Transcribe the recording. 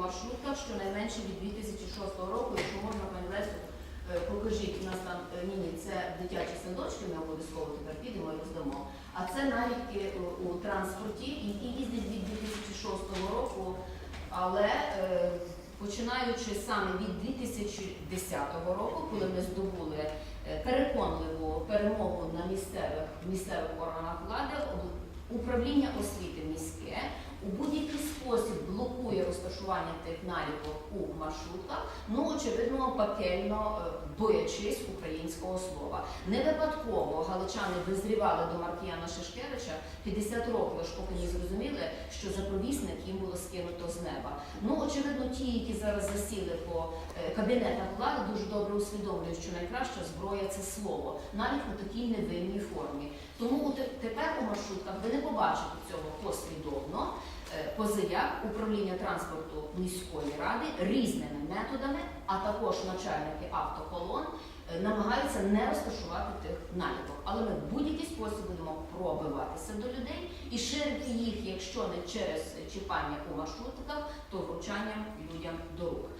маршрутках щонайменше від 2006 року, якщо можна, пані Лесю, е, покажіть, у нас там е, ні, ні, це дитячі садочки, ми обов'язково тепер підемо і роздамо. А це наліпки у, у транспорті, які їздять від 2006 року, але е, починаючи саме від 2010 року, коли ми здобули е, переконливу перемогу на місцевих місцевих органах влади, управління освіти міське у блокує розташування тих наліпок у маршрутках, ну очевидно, пекельно е, боячись українського слова. Не випадково галичани визрівали до Маркіяна Шишкевича 50 років, аж поки не зрозуміли, що заповісник їм було скинуто з неба. Ну очевидно, ті, які зараз засіли по е, кабінетах влади, дуже добре усвідомлюють, що найкраща зброя це слово, навіть у такій невинній формі. Тому те- тепер у маршрутках ви не побачите цього послідовно. Е, Позаяк управління транспорту міської ради різними методами, а також начальники автоколон е, намагаються не розташувати тих наліпок. Але ми в будь-який спосіб будемо пробиватися до людей і ширити їх, якщо не через чіпання у маршрутках, то вручанням людям до рук.